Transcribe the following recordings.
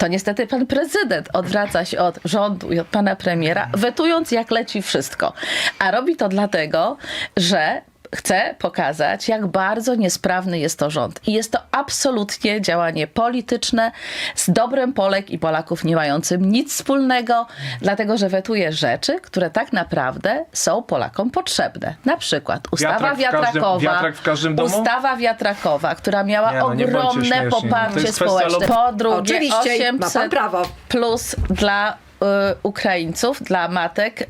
to niestety pan prezydent odwraca się od rządu i od pana premiera, wetując jak leci wszystko. A robi to dlatego, że chce pokazać, jak bardzo niesprawny jest to rząd. I jest to absolutnie działanie polityczne z dobrem Polek i Polaków nie mającym nic wspólnego, dlatego że wetuje rzeczy, które tak naprawdę są Polakom potrzebne. Na przykład ustawa Wiatrak w każdym- wiatrakowa, wiatrak w każdym domu? ustawa wiatrakowa, która miała Nie, no, ogromne. To poparcie społeczne. Po drugie, Oczywiście, ma 800 pan prawo. plus dla y, Ukraińców, dla matek.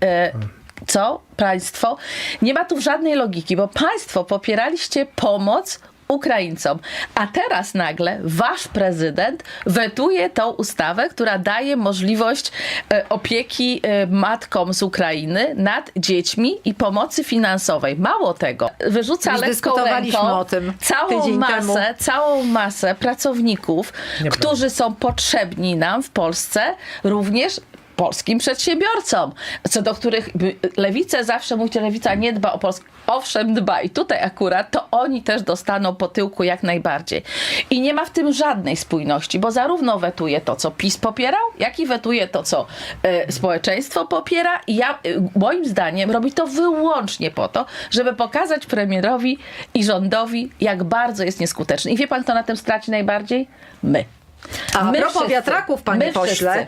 Co państwo? Nie ma tu żadnej logiki, bo państwo popieraliście pomoc Ukraińcom, a teraz nagle wasz prezydent wetuje tą ustawę, która daje możliwość e, opieki e, matkom z Ukrainy nad dziećmi i pomocy finansowej. Mało tego, wyrzuca Już lekką ręką o tym całą masę, temu. całą masę pracowników, Nieprawda. którzy są potrzebni nam w Polsce, również polskim przedsiębiorcom, co do których lewice zawsze mówicie, lewica nie dba o Polskę. Owszem, dba i tutaj akurat to oni też dostaną po tyłku jak najbardziej. I nie ma w tym żadnej spójności, bo zarówno wetuje to, co PiS popierał, jak i wetuje to, co e, społeczeństwo popiera. I ja, e, moim zdaniem, robi to wyłącznie po to, żeby pokazać premierowi i rządowi, jak bardzo jest nieskuteczny. I wie pan, kto na tym straci najbardziej? My. A My propos wszyscy. wiatraków, panie pośle, wszyscy.